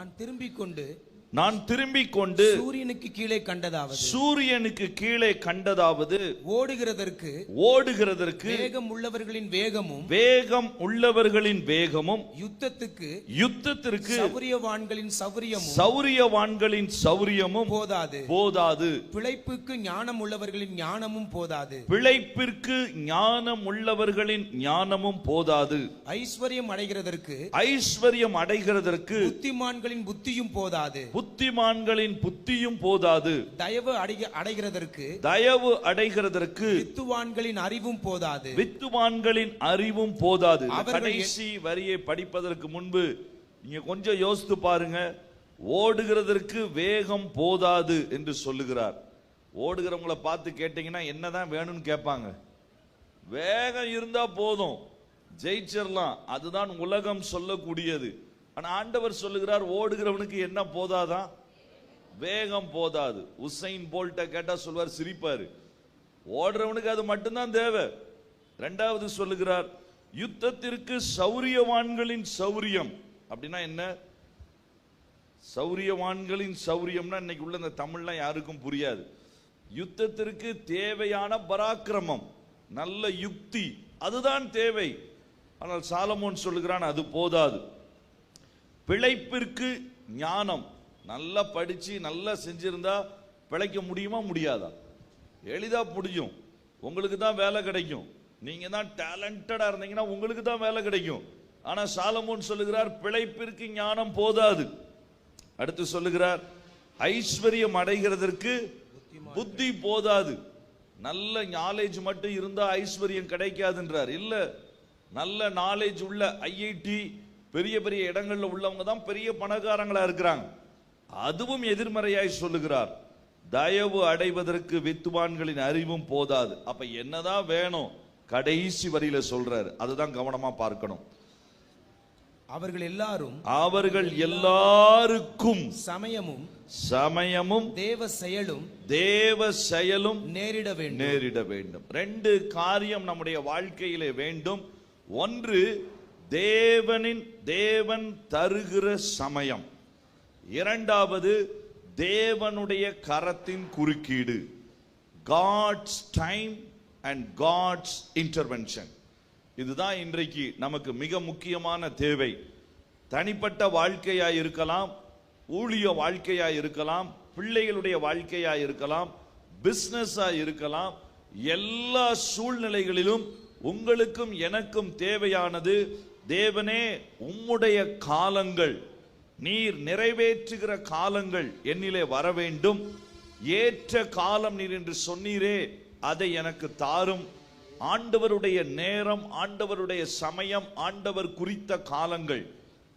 நான் திரும்பிக் கொண்டு நான் திரும்பிக் கொண்டு சூரியனுக்கு கீழே கண்டதாவது. சூரியனுக்கு கீழே கண்டதாவது. ஓடுகிறதற்கு ஓடுகிறதற்கு வேகம் உள்ளவர்களின் வேகமும் வேகம் உள்ளவர்களின் வேகமும் யுத்தத்துக்கு யுத்தத்திற்கு சௌரியவான்களின் சௌரியமும் சௌரியவான்களின் சௌரியமும் போதாது. போதாது. பிழைப்புக்கு ஞானம் உள்ளவர்களின் ஞானமும் போதாது. பிழைப்பிற்கு ஞானம் உள்ளவர்களின் ஞானமும் போதாது. ஐஸ்வர்யம் அடைகிறதற்கு ஐஸ்வர்யம் அடைகிறதற்கு புத்திமான்களின் புத்தியும் போதாது. புத்திமான்களின் புத்தியும் போதாது. தயவு அடைக அடைகிறதற்கு தயவு அடைகிறதற்கு வித்துவான்களின் அறிவும் போதாது. வித்துவான்களின் அறிவும் போதாது. கடைசி வரியை படிப்பதற்கு முன்பு நீங்க கொஞ்சம் யோசித்து பாருங்க. ஓடுகிறதற்கு வேகம் போதாது என்று சொல்லுகிறார். ஓடுகிறவங்கள பார்த்து கேட்டீங்கன்னா என்னதான் வேணும்னு கேட்பாங்க. வேகம் இருந்தா போதும். ஜெயிச்சிடலாம் அதுதான் உலகம் சொல்லக்கூடியது. ஆனால் ஆண்டவர் சொல்லுகிறார் ஓடுகிறவனுக்கு என்ன போதாதான் வேகம் போதாது. உசைன் போல்ட்ட கேட்டால் சொல்வார் சிரிப்பார். ஓடுறவனுக்கு அது மட்டும்தான் தேவை. ரெண்டாவது சொல்லுகிறார் யுத்தத்திற்கு சௌரியவான்களின் சௌரியம். அப்படின்னா என்ன? சௌரியவான்களின் சௌரியம்னா இன்னைக்கு உள்ள இந்த தமிழ்லாம் யாருக்கும் புரியாது. யுத்தத்திற்கு தேவையான பராக்கிரமம் நல்ல யுக்தி அதுதான் தேவை. ஆனால் சாலமோன் சொல்லுகிறான் அது போதாது. பிழைப்பிற்கு ஞானம். நல்லா படித்து நல்லா செஞ்சுருந்தா பிழைக்க முடியுமா? முடியாதா? எளிதாக முடியும். உங்களுக்கு தான் வேலை கிடைக்கும். நீங்கள் தான் டேலண்டடாக இருந்தீங்கன்னா உங்களுக்கு தான் வேலை கிடைக்கும். ஆனால் சாலமோன் சொல்லுகிறார் பிழைப்பிற்கு ஞானம் போதாது. அடுத்து சொல்லுகிறார் ஐஸ்வர்யம் அடைகிறதற்கு புத்தி போதாது. நல்ல நாலேஜ் மட்டும் இருந்தால் ஐஸ்வர்யம் கிடைக்காதுன்றார். இல்லை நல்ல நாலேஜ் உள்ள ஐஐடி பெரிய பெரிய இடங்கள்ல உள்ளவங்க தான் பெரிய பணக்காரங்களா இருக்கிறாங்க. அதுவும் எதிர்மறையாய் சொல்லுகிறார். தயவு அடைவதற்கு வித்துவான்களின் அறிவும் போதாது. அப்ப என்னதான் வேணும்? கடைசி வரியில சொல்றாரு. அதுதான் கவனமா பார்க்கணும். அவர்கள் எல்லாரும் அவர்கள் எல்லாருக்கும் சமயமும் சமயமும் தேவ செயலும் தேவ செயலும் நேரிட வேண்டும். நேரிட வேண்டும். ரெண்டு காரியம் நம்முடைய வாழ்க்கையிலே வேண்டும். ஒன்று தேவனின் தேவன் தருகிற சமயம். இரண்டாவது தேவனுடைய கரத்தின் குறுக்கீடு. God's time and God's intervention இதுதான் இன்றைக்கு நமக்கு மிக முக்கியமான தேவை. தனிப்பட்ட வாழ்க்கையாக இருக்கலாம் ஊழிய வாழ்க்கையாக இருக்கலாம் பிள்ளைகளுடைய வாழ்க்கையாக இருக்கலாம் பிஸ்னஸாக இருக்கலாம் எல்லா சூழ்நிலைகளிலும் உங்களுக்கும் எனக்கும் தேவையானது தேவனே உம்முடைய காலங்கள் நீர் நிறைவேற்றுகிற காலங்கள் என்னிலே வர வேண்டும் ஏற்ற காலம் நீர் என்று சொன்னீரே அதை எனக்கு தாரும். ஆண்டவருடைய நேரம் ஆண்டவருடைய சமயம் ஆண்டவர் குறித்த காலங்கள்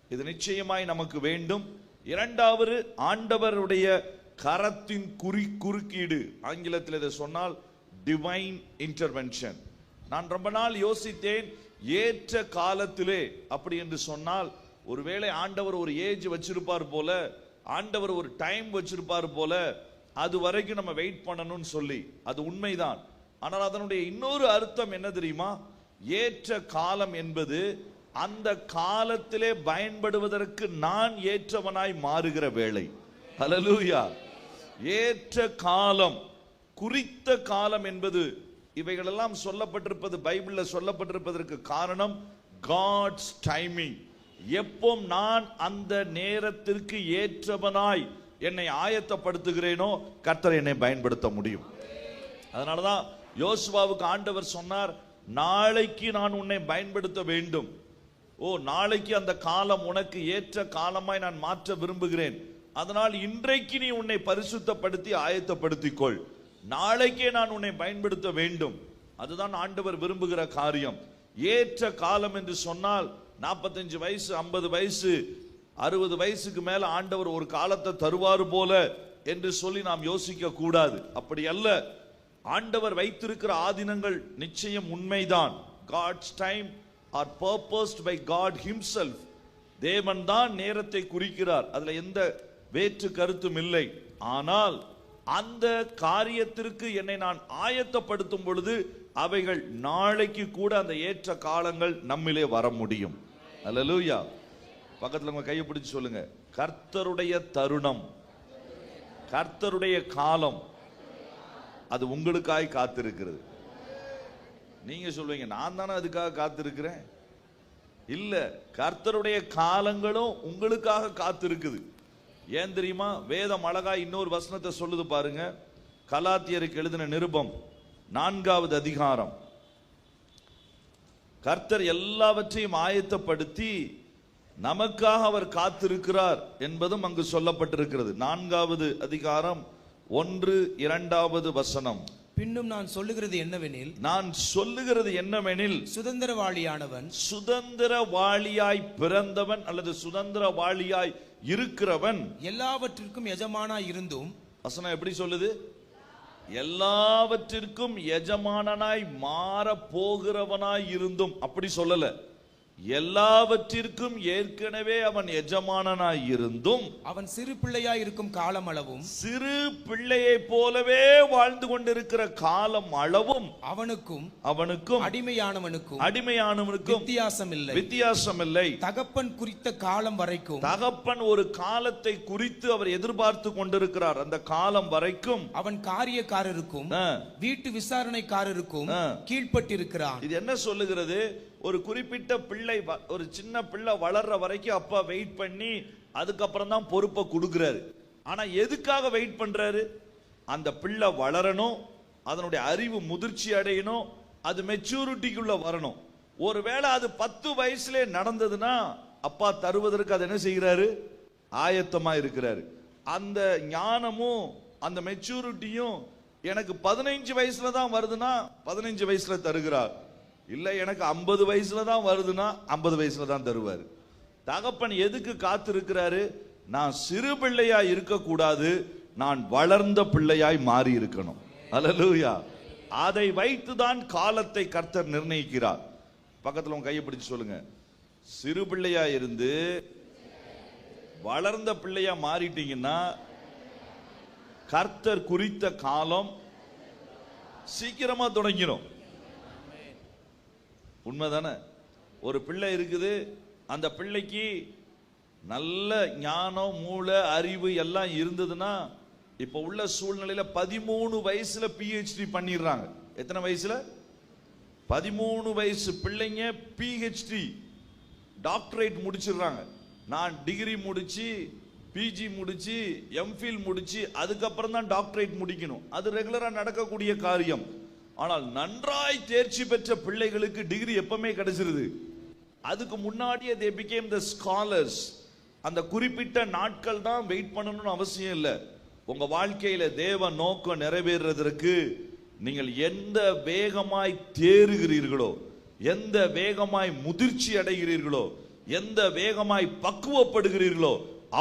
இது நிச்சயமாய் நமக்கு வேண்டும். இரண்டாவது ஆண்டவருடைய கரத்தின் குறி குறுக்கீடு. ஆங்கிலத்தில் இதை சொன்னால் டிவைன் இன்டர்வென்ஷன் நான் ரொம்ப நாள் யோசித்தேன் ஏற்ற காலத்திலே அப்படி என்று சொன்னால் ஒருவேளை ஆண்டவர் ஒரு ஏஜ் வச்சிருப்பார் போல ஆண்டவர் ஒரு டைம் வச்சிருப்பார் போல அது வரைக்கும் நம்ம வெயிட் பண்ணணும்னு சொல்லி அது உண்மைதான். ஆனால் அதனுடைய இன்னொரு அர்த்தம் என்ன தெரியுமா? ஏற்ற காலம் என்பது அந்த காலத்திலே பயன்படுவதற்கு நான் ஏற்றவனாய் மாறுகிற வேளை. ஹalleluya ஏற்ற காலம் குறித்த காலம் என்பது இவைகளெல்லாம் சொல்லப்பட்டிருப்பது பைபிளில் சொல்லப்பட்டிருப்பதற்கு காரணம் காட்ஸ் டைமிங் எப்போ நான் அந்த நேரத்திற்கு ஏற்றவனாய் என்னை ஆயத்தப்படுத்துகிறேனோ கர்த்தர் என்னை பயன்படுத்த முடியும். அதனாலதான் யோசுவாவுக்கு ஆண்டவர் சொன்னார் நாளைக்கு நான் உன்னை பயன்படுத்த வேண்டும். ஓ நாளைக்கு அந்த காலம் உனக்கு ஏற்ற காலமாய் நான் மாற்ற விரும்புகிறேன். அதனால் இன்றைக்கு நீ உன்னை பரிசுத்தப்படுத்தி ஆயத்தப்படுத்திக்கொள். நாளைக்கே நான் உன்னை பயன்படுத்த வேண்டும். அதுதான் ஆண்டவர் விரும்புகிற காரியம். ஏற்ற காலம் என்று சொன்னால் நாற்பத்தஞ்சு வயசு ஐம்பது வயசு அறுபது வயசுக்கு மேல ஆண்டவர் ஒரு காலத்தை தருவார் போல என்று சொல்லி நாம் யோசிக்க கூடாது. அப்படி அல்ல. ஆண்டவர் வைத்திருக்கிற ஆதினங்கள் நிச்சயம் உண்மைதான். God's time are purposed by God himself தேவன் தான் நேரத்தை குறிக்கிறார். அதுல எந்த வேற்று கருத்தும் இல்லை. ஆனால் அந்த காரியத்திற்கு என்னை நான் ஆயத்தப்படுத்தும் பொழுது அவைகள் நாளைக்கு கூட அந்த ஏற்ற காலங்கள் நம்மிலே வர முடியும். அல்லேலூயா பக்கத்தில் உங்க கையை பிடிச்சி சொல்லுங்க. கர்த்தருடைய தருணம் கர்த்தருடைய காலம் அது உங்களுக்காய் காத்திருக்கிறது. நீங்க சொல்வீங்க நான் தானே அதுக்காக காத்திருக்கிறேன்? இல்ல கர்த்தருடைய காலங்களும் உங்களுக்காக காத்திருக்குது. ஏன் தெரியுமா? வேதம் அழகா இன்னொரு வசனத்தை சொல்லுது பாருங்க. கலாத்தியருக்கு எழுதின நிருபம் நான்காவது அதிகாரம். கர்த்தர் எல்லாவற்றையும் ஆயத்தப்படுத்தி நமக்காக அவர் காத்திருக்கிறார் என்பதும் அங்கு சொல்லப்பட்டிருக்கிறது. நான்காவது அதிகாரம் ஒன்று இரண்டாவது வசனம். பின்னும் நான் சொல்லுகிறது என்னவெனில் நான் சொல்லுகிறது என்னவெனில் சுதந்திரவாளியானவன் சுதந்திரவாளியாய் பிறந்தவன் அல்லது சுதந்திரவாளியாய் இருக்கிறவன். எல்லாவற்றிற்கும் எஜமானாய் இருந்தும் வசனம் எப்படி சொல்லுது? எல்லாவற்றிற்கும் எஜமானனாய் மாற போகிறவனாய் இருந்தும். அப்படி சொல்லல. எல்லாவற்றிற்கும் ஏற்கனவே அவன் எஜமானனாய் இருந்தும் அவன் சிறு பிள்ளையாய் இருக்கும் காலமளவும் சிறு பிள்ளையைப் போலவே வாழ்ந்து கொண்டிருக்கிற காலம் அளவும் அவனுக்கும் அவனுக்கும் அடிமையானவனுக்கும் அடிமையானவனுக்கும் வித்தியாசம் இல்லை வித்தியாசம் இல்லை தகப்பன் குறித்த காலம் வரைக்கும் தகப்பன் ஒரு காலத்தை குறித்து அவர் எதிர்பார்த்து கொண்டிருக்கிறார். அந்த காலம் வரைக்கும் அவன் காரியக்காரருக்கும் வீட்டு விசாரணைக்காரருக்கும் ஆ. கீழ்ப்பட்டிருக்கிறான். இது என்ன சொல்லுகிறது? ஒரு குறிப்பிட்ட பிள்ளை வ- ஒரு சின்ன பிள்ளை வளர்ற வரைக்கும் அப்பா வெயிட் பண்ணி அதுக்கப்புறம் தான் பொறுப்பை கொடுக்குறாரு. ஆனால் எதுக்காக வெயிட் பண்ணுறாரு அந்த பிள்ளை வளரணும் அதனுடைய அறிவு முதிர்ச்சி அடையணும் அது மெச்சூரிட்டிக்குள்ள வரணும். ஒருவேளை அது பத்து வயசுல நடந்ததுன்னா அப்பா தருவதற்கு அது என்ன செய்கிறாரு? ஆயத்தமாக இருக்கிறாரு. அந்த ஞானமும் அந்த மெச்சூரிட்டியும் எனக்கு பதினைஞ்சு வயசுல தான் வருதுன்னா பதினைஞ்சு வயசுல தருகிறார். இல்லை எனக்கு ஐம்பது வயசுல தான் வருதுன்னா ஐம்பது வயசுல தான் தருவார். தகப்பன் எதுக்கு காத்திருக்கிறாரு? நான் சிறு பிள்ளையாய் இருக்கக்கூடாது நான் வளர்ந்த பிள்ளையாய் மாறி இருக்கணும். அலலூயா அதை வைத்துதான் காலத்தை கர்த்தர் நிர்ணயிக்கிறார். பக்கத்தில் உங்க கையை பிடிச்சு சொல்லுங்க. சிறு பிள்ளையா இருந்து வளர்ந்த பிள்ளையா மாறிட்டீங்கன்னா கர்த்தர் குறித்த காலம் சீக்கிரமா தொடங்கிடும் உண்மைதானே? ஒரு பிள்ளை இருக்குது அந்த பிள்ளைக்கு நல்ல ஞானம் மூளை அறிவு எல்லாம் இருந்ததுன்னா இப்போ உள்ள சூழ்நிலையில் பதிமூணு வயசில் பிஹெச்டி பண்ணிடுறாங்க. எத்தனை வயசில்? பதிமூணு வயசு பிள்ளைங்க பிஹெச்டி டாக்டரேட் முடிச்சிடுறாங்க. நான் டிகிரி முடித்து பிஜி முடித்து எம்ஃபில் முடித்து அதுக்கப்புறம் தான் டாக்டரேட் முடிக்கணும். அது ரெகுலராக நடக்கக்கூடிய காரியம். ஆனால் நன்றாய் தேர்ச்சி பெற்ற பிள்ளைகளுக்கு டிகிரி எப்பவுமே கிடைச்சிருது. அதுக்கு முன்னாடியே தே பிகேம் த ஸ்காலர்ஸ் அந்த குறிப்பிட்ட நாட்கள் தான் வெயிட் பண்ணணும்னு அவசியம் இல்லை. உங்க வாழ்க்கையில தேவ நோக்கம் நிறைவேறுறதற்கு நீங்கள் எந்த வேகமாய் தேறுகிறீர்களோ எந்த வேகமாய் முதிர்ச்சி அடைகிறீர்களோ எந்த வேகமாய் பக்குவப்படுகிறீர்களோ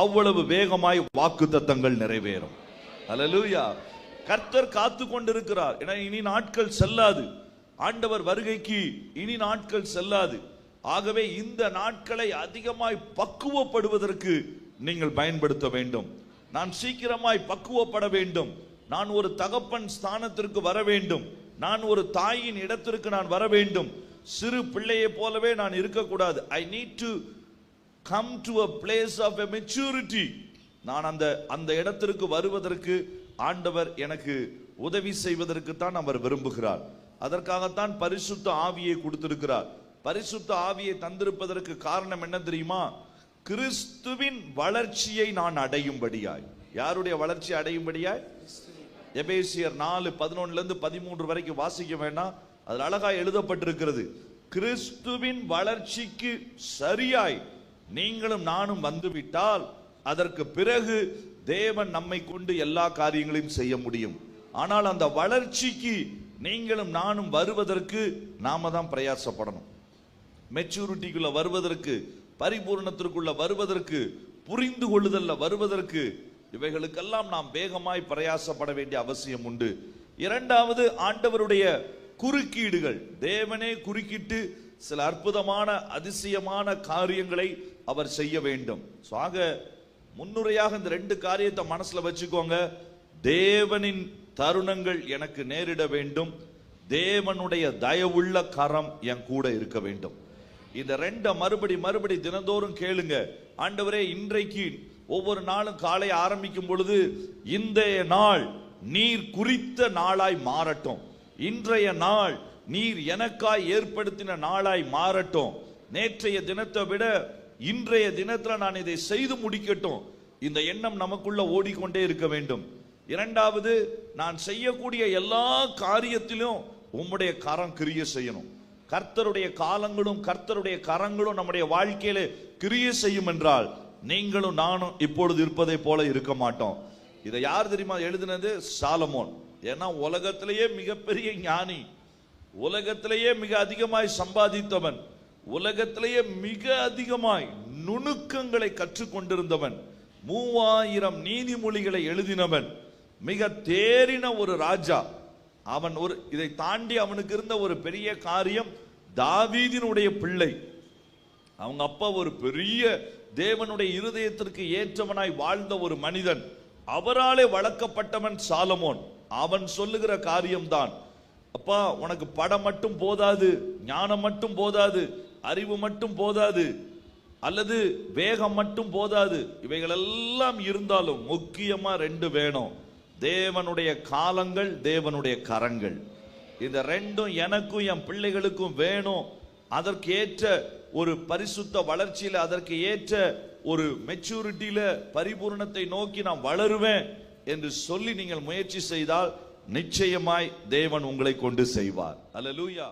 அவ்வளவு வேகமாய் வாக்கு தத்தங்கள் நிறைவேறும். அல்லேலூயா கர்த்தர் காத்து கொண்டிருக்கிறார். என இனி நாட்கள் செல்லாது. ஆண்டவர் வருகைக்கு இனி நாட்கள் செல்லாது. ஆகவே இந்த நாட்களை அதிகமாய் பக்குவப்படுவதற்கு நீங்கள் பயன்படுத்த வேண்டும். நான் சீக்கிரமாய் பக்குவப்பட வேண்டும். நான் ஒரு தகப்பன் ஸ்தானத்திற்கு வர வேண்டும். நான் ஒரு தாயின் இடத்திற்கு நான் வர வேண்டும். சிறு பிள்ளையை போலவே நான் இருக்கக்கூடாது. I need to come to a place of a maturity நான் அந்த அந்த இடத்திற்கு வருவதற்கு ஆண்டவர் எனக்கு உதவி செய்வதற்குத்தான் அவர் விரும்புகிறார். அதற்காகத்தான் பரிசுத்த ஆவியை கொடுத்திருக்கிறார். பரிசுத்த ஆவியை தந்திருப்பதற்கு காரணம் என்ன தெரியுமா? கிறிஸ்துவின் வளர்ச்சியை நான் அடையும்படியாய். யாருடைய வளர்ச்சி அடையும்படியாய்? எபேசியர் நாலு பதினொன்னுல இருந்து பதிமூன்று வரைக்கும் வாசிக்க வேண்டாம். அதில் அழகா எழுதப்பட்டிருக்கிறது. கிறிஸ்துவின் வளர்ச்சிக்கு சரியாய் நீங்களும் நானும் வந்துவிட்டால் அதற்கு பிறகு தேவன் நம்மை கொண்டு எல்லா காரியங்களையும் செய்ய முடியும். ஆனால் அந்த வளர்ச்சிக்கு நீங்களும் நானும் வருவதற்கு நாம தான் பிரயாசப்படணும். மெச்சூரிட்டிக்குள்ள வருவதற்கு பரிபூர்ணத்திற்குள்ள வருவதற்கு புரிந்து கொள்ளுதல்ல வருவதற்கு இவைகளுக்கெல்லாம் நாம் வேகமாய் பிரயாசப்பட வேண்டிய அவசியம் உண்டு. இரண்டாவது ஆண்டவருடைய குறுக்கீடுகள். தேவனே குறுக்கிட்டு சில அற்புதமான அதிசயமான காரியங்களை அவர் செய்ய வேண்டும். ஸோ ஆக முன்னுரையாக இந்த ரெண்டு காரியத்தை மனசுல வச்சுக்கோங்க. தேவனின் தருணங்கள் எனக்கு நேரிட வேண்டும். தேவனுடைய தயவுள்ள கரம் என் கூட இருக்க வேண்டும். இந்த ரெண்ட மறுபடி மறுபடி தினந்தோறும் கேளுங்க. ஆண்டவரே இன்றைக்கு ஒவ்வொரு நாளும் காலை ஆரம்பிக்கும் பொழுது இன்றைய நாள் நீர் குறித்த நாளாய் மாறட்டும். இன்றைய நாள் நீர் எனக்காய் ஏற்படுத்தின நாளாய் மாறட்டும். நேற்றைய தினத்தை விட இன்றைய தினத்தில் நான் இதை செய்து முடிக்கட்டும். இந்த எண்ணம் நமக்குள்ள ஓடிக்கொண்டே இருக்க வேண்டும். இரண்டாவது நான் செய்யக்கூடிய எல்லா காரியத்திலும் உம்முடைய கரம் கிரிய செய்யணும். கர்த்தருடைய காலங்களும் கர்த்தருடைய கரங்களும் நம்முடைய வாழ்க்கையில கிரிய செய்யும் என்றால் நீங்களும் நானும் இப்பொழுது இருப்பதை போல இருக்க மாட்டோம். இதை யார் தெரியுமா எழுதினது? சாலமோன். ஏன்னா உலகத்திலேயே மிகப்பெரிய ஞானி. உலகத்திலேயே மிக அதிகமாய் சம்பாதித்தவன். உலகத்திலேயே மிக அதிகமாய் நுணுக்கங்களை கற்றுக்கொண்டிருந்தவன் மூவாயிரம் நீதிமொழிகளை எழுதினவன் மிக தேறின ஒரு ராஜா. அவன் ஒரு இதை தாண்டி அவனுக்கு இருந்த ஒரு பெரிய காரியம் தாவீதினுடைய பிள்ளை. அவங்க அப்பா ஒரு பெரிய தேவனுடைய இருதயத்திற்கு ஏற்றவனாய் வாழ்ந்த ஒரு மனிதன். அவராலே வளர்க்கப்பட்டவன் சாலமோன். அவன் சொல்லுகிற காரியம்தான் அப்பா உனக்கு படம் மட்டும் போதாது ஞானம் மட்டும் போதாது அறிவு மட்டும் போதாது அல்லது வேகம் மட்டும் போதாது. இவைகளெல்லாம் இருந்தாலும் முக்கியமாக ரெண்டு வேணும். தேவனுடைய காலங்கள் தேவனுடைய கரங்கள். இந்த ரெண்டும் எனக்கும் என் பிள்ளைகளுக்கும் வேணும். அதற்கு ஏற்ற ஒரு பரிசுத்த வளர்ச்சியில் அதற்கு ஏற்ற ஒரு மெச்சூரிட்டியில் பரிபூரணத்தை நோக்கி நான் வளருவேன் என்று சொல்லி நீங்கள் முயற்சி செய்தால் நிச்சயமாய் தேவன் உங்களை கொண்டு செய்வார். அல்ல லூயா